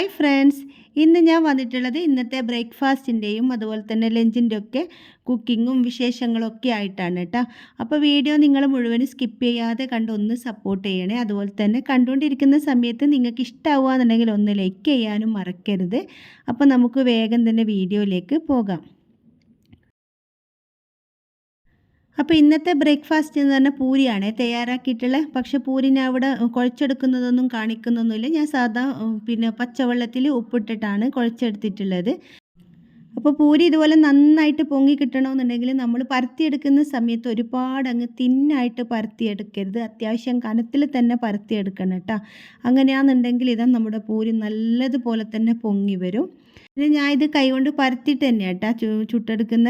Hi friends. ഇന്ന് ഞാൻ വന്നിട്ടുള്ളത് ഇന്നത്തെ ബ്രേക്ക്ഫാസ്റ്റിന്റെയും അതുപോലെ തന്നെ ലഞ്ചിന്റെ ഒക്കെ കുക്കിങ്ങും വിശേഷങ്ങളും ഒക്കെ ആയിട്ടാണ് കേട്ടോ. അപ്പോൾ വീഡിയോ നിങ്ങൾ മുഴുവനും സ്കിപ്പ് ചെയ്യാതെ കണ്ട് ഒന്ന് സപ്പോർട്ട് ചെയ്യണേ. അതുപോലെ തന്നെ കണ്ടുകൊണ്ടിരിക്കുന്ന സമയത്ത് നിങ്ങൾക്ക് ഇഷ്ടമാവുകയെന്നുണ്ടെങ്കിൽ ഒന്ന് ലൈക്ക് ചെയ്യാനും മറക്കരുത്. അപ്പോൾ നമുക്ക് വേഗം തന്നെ വീഡിയോയിലേക്ക് പോകാം. അപ്പോൾ ഇന്നത്തെ ബ്രേക്ക്ഫാസ്റ്റ് എന്ന് പറഞ്ഞാൽ പൂരിയാണ് തയ്യാറാക്കിയിട്ടുള്ളത് പക്ഷെ പൂരി ഞാൻ അവിടെ കുഴച്ചെടുക്കുന്നതൊന്നും കാണിക്കുന്നൊന്നുമില്ല. ഞാൻ സാധാ പിന്നെ പച്ചവെള്ളത്തിൽ ഉപ്പിട്ടിട്ടാണ് കുഴച്ചെടുത്തിട്ടുള്ളത്. അപ്പോൾ പൂരി ഇതുപോലെ നന്നായിട്ട് പൊങ്ങി കിട്ടണമെന്നുണ്ടെങ്കിൽ നമ്മൾ പരത്തിയെടുക്കുന്ന സമയത്ത് ഒരുപാട് അങ്ങ് തിന്നായിട്ട് പരത്തിയെടുക്കരുത്. അത്യാവശ്യം കനത്തിൽ തന്നെ പരത്തിയെടുക്കണം കേട്ടോ. അങ്ങനെയാണെന്നുണ്ടെങ്കിൽ ഇതാ നമ്മുടെ പൂരി നല്ലതുപോലെ തന്നെ പൊങ്ങി വരും. പിന്നെ ഞാൻ ഇത് കൈകൊണ്ട് പരത്തിയിട്ട് തന്നെയാണ് കേട്ടോ ചു ചുട്ടെടുക്കുന്ന.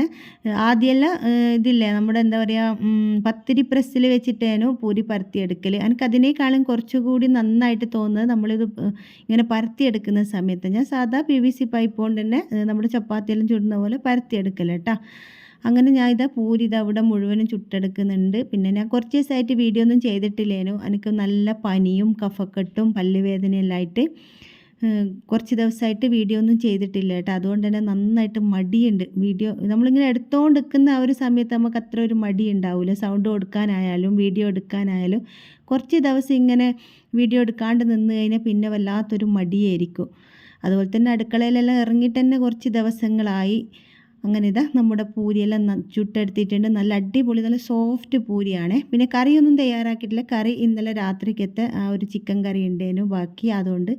ആദ്യമെല്ലാം ഇതില്ലേ നമ്മുടെ എന്താ പറയുക പത്തിരി പ്രസ്സിൽ വെച്ചിട്ടേനു പൂരി പരത്തിയെടുക്കൽ എനിക്ക് അതിനേക്കാളും കുറച്ചുകൂടി നന്നായിട്ട് തോന്നുന്നത് നമ്മളിത് ഇങ്ങനെ പരത്തിയെടുക്കുന്ന സമയത്ത്. ഞാൻ സാധാ പി വി സി പൈപ്പ് കൊണ്ട് തന്നെ നമ്മുടെ ചപ്പാത്തിയെല്ലാം ചുടുന്ന പോലെ പരത്തിയെടുക്കൽ കേട്ടോ അങ്ങനെ ഞാൻ ഇതാ പൂരി ഇത് അവിടെ മുഴുവനും ചുട്ടെടുക്കുന്നുണ്ട്. പിന്നെ ഞാൻ കുറച്ച് ദിവസമായിട്ട് വീഡിയോ ഒന്നും ചെയ്തിട്ടില്ലേനു. എനിക്ക് നല്ല പനിയും കഫക്കെട്ടും പല്ലുവേദനയെല്ലാം ആയിട്ട്. കുറച്ച് ദിവസമായിട്ട് വീഡിയോ ഒന്നും ചെയ്തിട്ടില്ല കേട്ടോ. അതുകൊണ്ട് തന്നെ നന്നായിട്ട് മടിയുണ്ട്. വീഡിയോ നമ്മളിങ്ങനെ എടുത്തുകൊണ്ട് ആ ഒരു സമയത്ത് നമുക്ക് അത്ര ഒരു മടി ഉണ്ടാവില്ല സൗണ്ട് കൊടുക്കാനായാലും വീഡിയോ എടുക്കാനായാലും കുറച്ച് ദിവസം ഇങ്ങനെ വീഡിയോ എടുക്കാണ്ട് നിന്ന് കഴിഞ്ഞാൽ പിന്നെ വല്ലാത്തൊരു മടിയായിരിക്കും. അതുപോലെ തന്നെ അടുക്കളയിലെല്ലാം ഇറങ്ങിയിട്ട് തന്നെ കുറച്ച് ദിവസങ്ങളായി. അങ്ങനെ ഇതാ നമ്മുടെ പൂരിയെല്ലാം ചുട്ടെടുത്തിട്ടുണ്ട്. നല്ല അടിപൊളി നല്ല സോഫ്റ്റ് പൂരിയാണ്. പിന്നെ കറിയൊന്നും തയ്യാറാക്കിയിട്ടില്ല. കറി ഇന്നലെ രാത്രിക്കത്തെ ആ ഒരു ചിക്കൻ കറി ഉണ്ടേനു ബാക്കി അതുകൊണ്ട്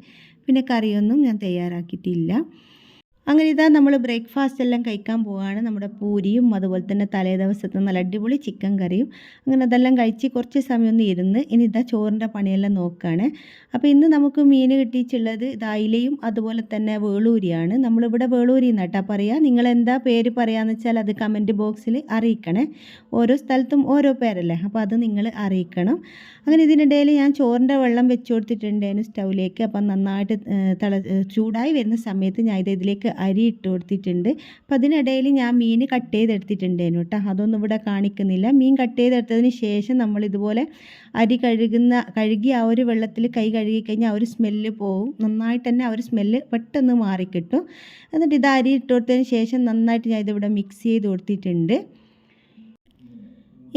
പിന്നെ കറിയൊന്നും ഞാൻ തയ്യാറാക്കിയിട്ടില്ല. അങ്ങനെ ഇതാ നമ്മൾ ബ്രേക്ക്ഫാസ്റ്റ് എല്ലാം കഴിക്കാൻ പോവുകയാണ് നമ്മുടെ പൂരിയും അതുപോലെ തന്നെ തലേ ദിവസത്തെ നല്ല അടിപൊളി ചിക്കൻ കറിയും. അങ്ങനെ അതെല്ലാം കഴിച്ച് കുറച്ച് സമയം ഒന്ന് ഇരുന്ന് ഇനി ഇതാ ചോറിന്റെ പണിയെല്ലാം നോക്കുകയാണ് അപ്പോൾ ഇന്ന് നമുക്ക് മീൻ കിട്ടിയിട്ടുള്ളത് അയിലയും അതുപോലെ തന്നെ വേളൂരിയാണ്. നമ്മളിവിടെ വേളൂരി എന്നാട്ടാ പറയുക നിങ്ങൾ എന്താ പേര് പറയാന്ന് വെച്ചാൽ അത് കമന്റ് ബോക്സിൽ അറിയിക്കണേ. ഓരോ സ്ഥലത്തും ഓരോ പേരല്ലേ? അപ്പോൾ അത് നിങ്ങൾ അറിയിക്കണം. അങ്ങനെ ഇതിനിടയിൽ ഞാൻ ചോറിന്റെ വെള്ളം വെച്ച് കൊടുത്തിട്ടുണ്ടായിരുന്നു സ്റ്റൗവിലേക്ക്. അപ്പം നന്നായിട്ട് തള ചൂടായി വരുന്ന സമയത്ത് ഞാൻ ഇത് ഇതിലേക്ക് അരി ഇട്ട് കൊടുത്തിട്ടുണ്ട്. അപ്പം അതിനിടയിൽ ഞാൻ മീൻ കട്ട് ചെയ്തെടുത്തിട്ടുണ്ടായിരുന്നു കേട്ടോ. അതൊന്നും ഇവിടെ കാണിക്കുന്നില്ല. മീൻ കട്ട് ചെയ്തെടുത്തതിന് ശേഷം നമ്മൾ ഇതുപോലെ അരി കഴുകുന്ന കഴുകി ആ ഒരു വെള്ളത്തിൽ കൈ കഴുകി കഴിഞ്ഞാൽ ആ ഒരു സ്മെല്ല് പോവും. നന്നായിട്ട് തന്നെ ആ ഒരു സ്മെല്ല് പെട്ടെന്ന് മാറിക്കിട്ടും. എന്നിട്ട് ഇത് അരി ഇട്ട് കൊടുത്തതിന് ശേഷം നന്നായിട്ട് ഞാൻ ഇതിവിടെ മിക്സ് ചെയ്ത് കൊടുത്തിട്ടുണ്ട്.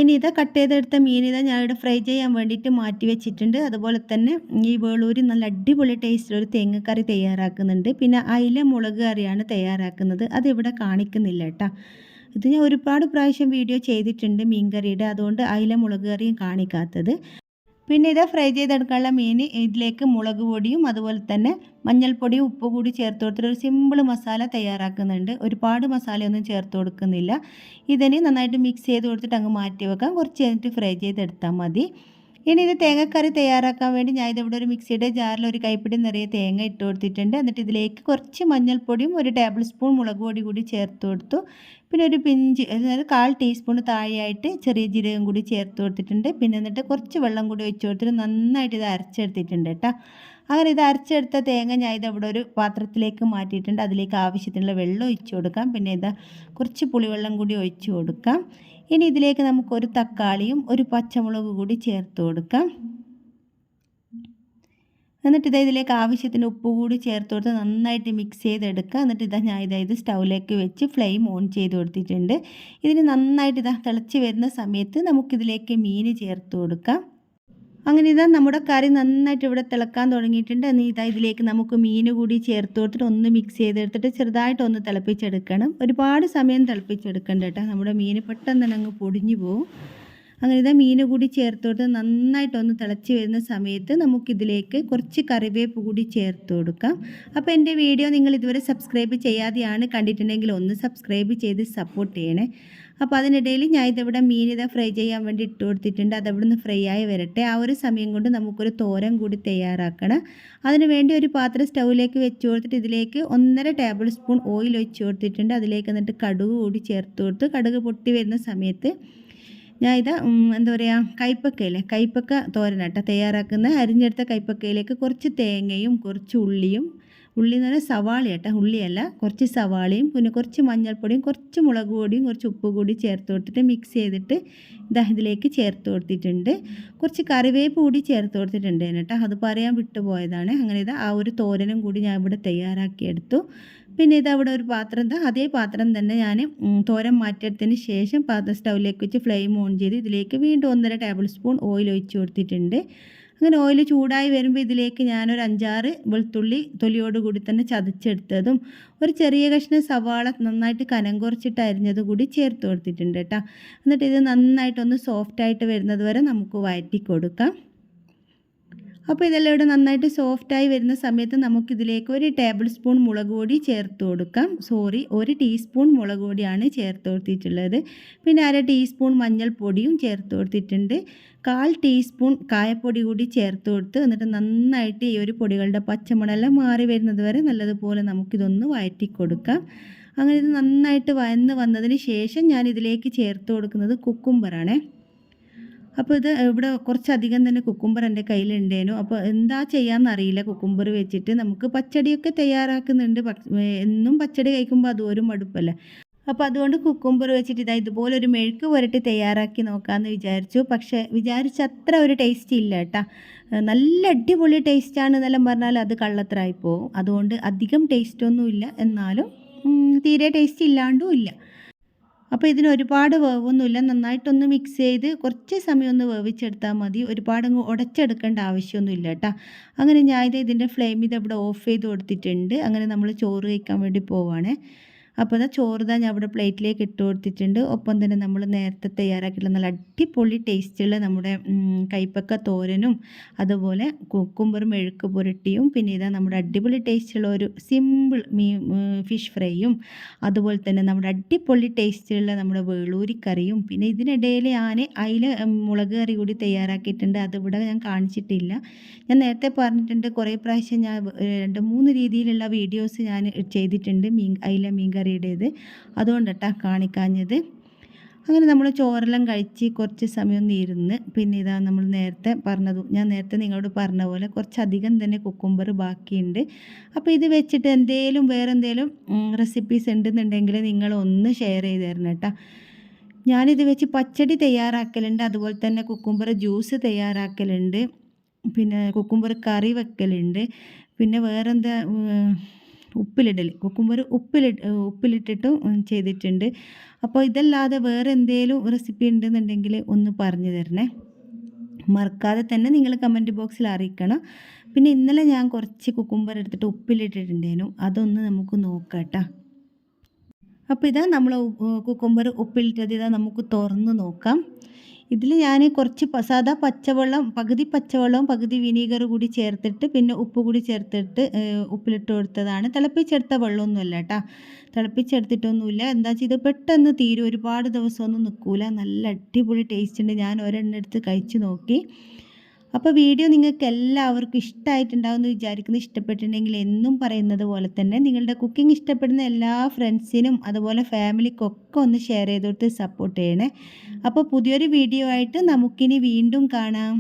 ഇനി ഇതാ കട്ട് ചെയ്തെടുത്ത മീൻ ഇതാ ഞാൻ ഇവിടെ ഫ്രൈ ചെയ്യാൻ വേണ്ടിയിട്ട് മാറ്റി വെച്ചിട്ടുണ്ട്. അതുപോലെ തന്നെ ഈ വേളൂരി നല്ല അടിപൊളി ടേസ്റ്റിലൊരു തേങ്ങക്കറി തയ്യാറാക്കുന്നുണ്ട്. പിന്നെ അയില മുളക് കറിയാണ് തയ്യാറാക്കുന്നത്. അതിവിടെ കാണിക്കുന്നില്ല കേട്ടോ ഇത് ഞാൻ ഒരുപാട് പ്രാവശ്യം വീഡിയോ ചെയ്തിട്ടുണ്ട് മീൻ കറിയുടെ അതുകൊണ്ട് അയില മുളക് കറിയും കാണിക്കാത്തത്. പിന്നെ ഇത് ഫ്രൈ ചെയ്തെടുക്കാനുള്ള മീൻ ഇതിലേക്ക് മുളക് പൊടിയും അതുപോലെ തന്നെ മഞ്ഞൾപ്പൊടിയും ഉപ്പ് കൂടി ചേർത്ത് കൊടുത്തിട്ട് ഒരു സിമ്പിൾ മസാല തയ്യാറാക്കുന്നുണ്ട്. ഒരുപാട് മസാലയൊന്നും ചേർത്ത് കൊടുക്കുന്നില്ല. ഇതിന് നന്നായിട്ട് മിക്സ് ചെയ്ത് കൊടുത്തിട്ട് അങ്ങ് മാറ്റി വെക്കാം. കുറച്ച് കഴിഞ്ഞിട്ട് ഫ്രൈ ചെയ്തെടുത്താൽ മതി. ഇനി ഇത് തേങ്ങക്കറി തയ്യാറാക്കാൻ വേണ്ടി ഞാൻ ഇതിവിടെ ഒരു മിക്സിയുടെ ജാറിൽ ഒരു കൈപ്പിടി നിറയെ തേങ്ങ ഇട്ട് കൊടുത്തിട്ടുണ്ട്. എന്നിട്ട് ഇതിലേക്ക് കുറച്ച് മഞ്ഞൾപ്പൊടിയും ഒരു ടേബിൾ സ്പൂൺ മുളക് പൊടി കൂടി ചേർത്ത് കൊടുത്തു. പിന്നെ ഒരു പിഞ്ച് അതായത് കാൽ ടീസ്പൂൺ താഴെയായിട്ട് ചെറിയ ജീരകം കൂടി ചേർത്ത് കൊടുത്തിട്ടുണ്ട്. പിന്നെ എന്നിട്ട് കുറച്ച് വെള്ളം കൂടി ഒഴിച്ച് കൊടുത്തിട്ട് നന്നായിട്ട് ഇത് അരച്ചെടുത്തിട്ടുണ്ട് കേട്ടോ. അങ്ങനെ ഇത് അരച്ചെടുത്ത തേങ്ങ ഞാൻ ഇത് അവിടെ ഒരു പാത്രത്തിലേക്ക് മാറ്റിയിട്ടുണ്ട്. അതിലേക്ക് ആവശ്യത്തിനുള്ള വെള്ളം ഒഴിച്ച് കൊടുക്കാം. പിന്നെ ഇത് കുറച്ച് പുളിവെള്ളം കൂടി ഒഴിച്ച് കൊടുക്കാം. ഇനി ഇതിലേക്ക് നമുക്കൊരു തക്കാളിയും ഒരു പച്ചമുളക് കൂടി ചേർത്ത് കൊടുക്കാം. എന്നിട്ട് ഇതാ ഇതിലേക്ക് ആവശ്യത്തിന് ഉപ്പ് കൂടി ചേർത്ത് കൊടുത്ത് നന്നായിട്ട് മിക്സ് ചെയ്തെടുക്കുക. എന്നിട്ട് ഇതാ ഞാൻ ഇതാ ഇത് സ്റ്റൗവിലേക്ക് വെച്ച് ഫ്ലെയിം ഓൺ ചെയ്ത് കൊടുത്തിട്ടുണ്ട്. ഇതിന് നന്നായിട്ട് ഇതാ തിളച്ച് വരുന്ന സമയത്ത് നമുക്കിതിലേക്ക് മീൻ ചേർത്ത് കൊടുക്കാം. അങ്ങനെ ഇതാ നമ്മുടെ കറി നന്നായിട്ട് ഇവിടെ തിളക്കാൻ തുടങ്ങിയിട്ടുണ്ട്. ഇനി ഇതാ ഇതിലേക്ക് നമുക്ക് മീൻ കൂടി ചേർത്ത് കൊടുത്തിട്ട് ഒന്ന് മിക്സ് ചെയ്തെടുത്തിട്ട് ചെറുതായിട്ട് ഒന്ന് തിളപ്പിച്ചെടുക്കണം. ഒരുപാട് സമയം തിളപ്പിച്ചെടുക്കണ്ട കേട്ടോ. നമ്മുടെ മീൻ പെട്ടെന്ന് തന്നെ അങ്ങ് പൊടിഞ്ഞു പോകും അങ്ങനെ ഇതാ മീൻ കൂടി ചേർത്തോട്ട് നന്നായിട്ടൊന്ന് തിളച്ച് വരുന്ന സമയത്ത് നമുക്കിതിലേക്ക് കുറച്ച് കറിവേപ്പ് കൂടി ചേർത്ത് കൊടുക്കാം. അപ്പോൾ എന്റെ വീഡിയോ നിങ്ങൾ ഇതുവരെ സബ്സ്ക്രൈബ് ചെയ്യാതെയാണ് കണ്ടിട്ടുണ്ടെങ്കിൽ ഒന്ന് സബ്സ്ക്രൈബ് ചെയ്ത് സപ്പോർട്ട് ചെയ്യണേ. അപ്പോൾ അതിനിടയിൽ ഞാൻ ഇതിവിടെ മീൻ ഇതാ ഫ്രൈ ചെയ്യാൻ വേണ്ടി ഇട്ട് കൊടുത്തിട്ടുണ്ട്. അതവിടുന്ന് ഫ്രൈ ആയി വരട്ടെ. ആ ഒരു സമയം കൊണ്ട് നമുക്കൊരു തോരൻ കൂടി തയ്യാറാക്കണം. അതിന് വേണ്ടി ഒരു പാത്രം സ്റ്റൗവിലേക്ക് വെച്ച് കൊടുത്തിട്ട് ഇതിലേക്ക് ഒന്നര ടേബിൾ സ്പൂൺ ഓയിൽ ഒഴിച്ച് കൊടുത്തിട്ടുണ്ട്. അതിലേക്ക് എന്നിട്ട് കടുക് കൂടി ചേർത്ത് കൊടുത്ത് കടുക് പൊട്ടി വരുന്ന സമയത്ത് ഞാൻ ഇത് എന്താ പറയുക കൈപ്പക്കയിലെ കൈപ്പക്ക തോരനട്ട. തയ്യാറാക്കുന്ന അരിഞ്ഞെടുത്ത കൈപ്പക്കയിലേക്ക് കുറച്ച് തേങ്ങയും കുറച്ച് ഉള്ളിയും ഉള്ളി എന്ന് പറഞ്ഞാൽ സവാള കേട്ടോ ഉള്ളിയല്ല കുറച്ച് സവാളയും പിന്നെ കുറച്ച് മഞ്ഞൾപ്പൊടിയും കുറച്ച് മുളക് പൊടിയും കുറച്ച് ഉപ്പ് കൂടി ചേർത്ത് കൊടുത്തിട്ട് മിക്സ് ചെയ്തിട്ട് ഇതാ ഇതിലേക്ക് ചേർത്ത് കൊടുത്തിട്ടുണ്ട്. കുറച്ച് കറിവേപ്പ് കൂടി ചേർത്ത് കൊടുത്തിട്ടുണ്ട് കേട്ടോ. അത് പറയാൻ വിട്ടുപോയതാണ്. അങ്ങനെ ഇതാ ആ ഒരു തോരനും കൂടി ഞാൻ ഇവിടെ തയ്യാറാക്കിയെടുത്തു. പിന്നെ ഇത് അവിടെ ഒരു പാത്രം അതേ പാത്രം തന്നെ ഞാൻ തോരൻ മാറ്റിയതിന് ശേഷം പാത്രം സ്റ്റൗവിലേക്ക് വെച്ച് ഫ്ലെയിം ഓൺ ചെയ്ത് ഇതിലേക്ക് വീണ്ടും ഒന്നര ടേബിൾ സ്പൂൺ ഓയിൽ ഒഴിച്ച് കൊടുത്തിട്ടുണ്ട്. അങ്ങനെ ഓയിൽ ചൂടായി വരുമ്പോൾ ഇതിലേക്ക് ഞാനൊരു അഞ്ചാറ് വെളുത്തുള്ളി തൊലിയോട് കൂടി തന്നെ ചതച്ചെടുത്തതും ഒരു ചെറിയ കഷ്ണം സവാള നന്നായിട്ട് കനം കുറച്ചിട്ട് അരിഞ്ഞത് കൂടി ചേർത്ത് കൊടുത്തിട്ടുണ്ട് കേട്ടോ എന്നിട്ട് ഇത് നന്നായിട്ടൊന്ന് സോഫ്റ്റായിട്ട് വരുന്നത് വരെ നമുക്ക് വഴറ്റി കൊടുക്കാം അപ്പോൾ ഇതെല്ലാം ഇവിടെ നന്നായിട്ട് സോഫ്റ്റായി വരുന്ന സമയത്ത് നമുക്കിതിലേക്ക് ഒരു ടേബിൾ സ്പൂൺ മുളക് പൊടി ചേർത്ത് കൊടുക്കാം. സോറി ഒരു ടീസ്പൂൺ മുളക് പൊടിയാണ് ചേർത്ത് കൊടുത്തിട്ടുള്ളത്. പിന്നെ അര ടീസ്പൂൺ മഞ്ഞൾപ്പൊടിയും ചേർത്ത് കൊടുത്തിട്ടുണ്ട്. കാൽ ടീസ്പൂൺ കായപ്പൊടി കൂടി ചേർത്ത് കൊടുത്ത് എന്നിട്ട് നന്നായിട്ട് ഈ ഒരു പൊടികളുടെ പച്ചമണെല്ലാം മാറി വരുന്നത് വരെ നല്ലതുപോലെ നമുക്കിതൊന്ന് വഴറ്റി കൊടുക്കാം. അങ്ങനെ ഇത് നന്നായിട്ട് വയന്ന് വന്നതിന് ശേഷം ഞാൻ ഇതിലേക്ക് ചേർത്ത് കൊടുക്കുന്നത് കുക്കുംബറാണേ. അപ്പോൾ ഇത് ഇവിടെ കുറച്ചധികം തന്നെ കുക്കുംബർ എന്റെ കയ്യിലുണ്ടേനു. അപ്പോൾ എന്താ ചെയ്യാമെന്നറിയില്ല കുക്കുംബർ വെച്ചിട്ട് നമുക്ക് പച്ചടിയൊക്കെ തയ്യാറാക്കുന്നുണ്ട്. എന്നും പച്ചടി കഴിക്കുമ്പോൾ അതും ഒരു മടുപ്പല്ലേ. അപ്പോൾ അതുകൊണ്ട് കുക്കുംബർ വെച്ചിട്ട് ഇതാ ഇതുപോലെ ഒരു മെഴുക്ക് പുരട്ടി തയ്യാറാക്കി നോക്കാമെന്ന് വിചാരിച്ചു. പക്ഷേ വിചാരിച്ച അത്ര ഒരു ടേസ്റ്റ് ഇല്ല കേട്ടോ. നല്ല അടിപൊളി ടേസ്റ്റാണ് എന്നെല്ലാം പറഞ്ഞാൽ അത് കള്ളത്തരായി പോകും അതുകൊണ്ട് അധികം ടേസ്റ്റൊന്നുമില്ല എന്നാലും തീരെ ടേസ്റ്റ് ഇല്ലാണ്ടും ഇല്ല. അപ്പോൾ ഇതിന് ഒരുപാട് വേവൊന്നുമില്ല. നന്നായിട്ടൊന്ന് മിക്സ് ചെയ്ത് കുറച്ച് സമയം ഒന്ന് വേവിച്ചെടുത്താൽ മതി. ഒരുപാട് അങ്ങ് ഉടച്ചെടുക്കേണ്ട ആവശ്യമൊന്നുമില്ല കേട്ടോ. അങ്ങനെ ഞാനിത് ഇത് ഇതിന്റെ ഫ്ലെയിം ഇത് ഇവിടെ ഓഫ് ചെയ്ത് കൊടുത്തിട്ടുണ്ട്. അങ്ങനെ നമ്മൾ ചോറ് കഴിക്കാൻ വേണ്ടി പോവുകയാണേ അപ്പോൾ ഇതാ ചോറ് ഞാൻ അവിടെ പ്ലേറ്റിലേക്ക് ഇട്ട് കൊടുത്തിട്ടുണ്ട്. ഒപ്പം തന്നെ നമ്മൾ നേരത്തെ തയ്യാറാക്കിയിട്ടുള്ള നല്ല അടിപൊളി ടേസ്റ്റുള്ള നമ്മുടെ കൈപ്പക്ക തോരനും അതുപോലെ കുക്കുമ്പറും മെഴുക്ക് പുരട്ടിയും പിന്നെ ഇതാ നമ്മുടെ അടിപൊളി ടേസ്റ്റുള്ള ഒരു സിമ്പിൾ മീ ഫിഷ് ഫ്രൈയും അതുപോലെ തന്നെ നമ്മുടെ അടിപൊളി ടേസ്റ്റുള്ള നമ്മുടെ വേളൂരി കറിയും പിന്നെ ഇതിനിടയിൽ ഞാൻ അയില മുളക് കറി കൂടി തയ്യാറാക്കിയിട്ടുണ്ട്. അതിവിടെ ഞാൻ കാണിച്ചിട്ടില്ല. ഞാൻ നേരത്തെ പറഞ്ഞിട്ടുണ്ട് കുറേ പ്രാവശ്യം ഞാൻ രണ്ട് മൂന്ന് രീതിയിലുള്ള വീഡിയോസ് ഞാൻ ചെയ്തിട്ടുണ്ട്. മീൻ അയില മീൻ കറിയുടേത് അതുകൊണ്ടട്ടാ കാണിക്കാഞ്ഞത്. അങ്ങനെ നമ്മൾ ചോറെല്ലാം കഴിച്ച് കുറച്ച് സമയം ഒന്ന് ഇരുന്ന് പിന്നെ ഇതാ നമ്മൾ നേരത്തെ പറഞ്ഞത് ഞാൻ നേരത്തെ നിങ്ങളോട് പറഞ്ഞ പോലെ കുറച്ചധികം തന്നെ കുക്കുംബർ ബാക്കിയുണ്ട്. അപ്പോൾ ഇത് വെച്ചിട്ട് എന്തേലും വേറെ എന്തേലും റെസിപ്പീസ് ഉണ്ടെന്നുണ്ടെങ്കിൽ നിങ്ങൾ ഒന്ന് ഷെയർ ചെയ്ത് തരണം കേട്ടോ. ഞാനിത് വെച്ച് പച്ചടി തയ്യാറാക്കലുണ്ട് അതുപോലെ തന്നെ കുക്കുംബർ ജ്യൂസ് തയ്യാറാക്കലുണ്ട് പിന്നെ കുക്കുംബർ കറി വെക്കലുണ്ട് പിന്നെ വേറെന്താ ഉപ്പിലിടൽ കുക്കുംബർ ഉപ്പിലി ഉപ്പിലിട്ടിട്ടും ചെയ്തിട്ടുണ്ട്. അപ്പോൾ ഇതല്ലാതെ വേറെ എന്തെങ്കിലും റെസിപ്പി ഉണ്ടെന്നുണ്ടെങ്കിൽ ഒന്ന് പറഞ്ഞു തരണേ. മറക്കാതെ തന്നെ നിങ്ങൾ കമന്റ് ബോക്സിൽ അറിയിക്കണം. പിന്നെ ഇന്നലെ ഞാൻ കുറച്ച് കുക്കുംബർ എടുത്തിട്ട് ഉപ്പിലിട്ടിട്ടുണ്ടേനു അതൊന്ന് നമുക്ക് നോക്കാം അപ്പോൾ ഇതാ നമ്മൾ കുക്കുംബർ ഉപ്പിലിട്ടത് ഇതാ നമുക്ക് തുറന്ന് നോക്കാം. ഇതിൽ ഞാൻ കുറച്ച് സാധാ പച്ചവെള്ളം പകുതി പച്ചവെള്ളവും പകുതി വിനീഗർ കൂടി ചേർത്തിട്ട് പിന്നെ ഉപ്പ് കൂടി ചേർത്തിട്ട് ഉപ്പിലിട്ട് കൊടുത്തതാണ്. തിളപ്പിച്ചെടുത്ത വെള്ളമൊന്നുമല്ല കേട്ടോ. തിളപ്പിച്ചെടുത്തിട്ടൊന്നുമില്ല. എന്താ വെച്ചാൽ ഇത് പെട്ടെന്ന് തീരും. ഒരുപാട് ദിവസമൊന്നും നിൽക്കൂല. നല്ല അടിപൊളി ടേസ്റ്റ് ഉണ്ട്. ഞാൻ ഒരെണ്ണം എടുത്ത് കഴിച്ച് നോക്കി. അപ്പോൾ വീഡിയോ നിങ്ങൾക്ക് എല്ലാവർക്കും ഇഷ്ടമായിട്ടുണ്ടാവുമെന്ന് വിചാരിക്കുന്നു. ഇഷ്ടപ്പെട്ടിട്ടുണ്ടെങ്കിൽ എന്നും പറയുന്നത് പോലെ തന്നെ നിങ്ങളുടെ കുക്കിംഗ് ഇഷ്ടപ്പെടുന്ന എല്ലാ ഫ്രണ്ട്സിനും അതുപോലെ ഫാമിലിക്കൊക്കെ ഒന്ന് ഷെയർ ചെയ്ത് കൊടുത്ത് സപ്പോർട്ട് ചെയ്യണേ. അപ്പോൾ പുതിയൊരു വീഡിയോ ആയിട്ട് നമുക്കിനി വീണ്ടും കാണാം.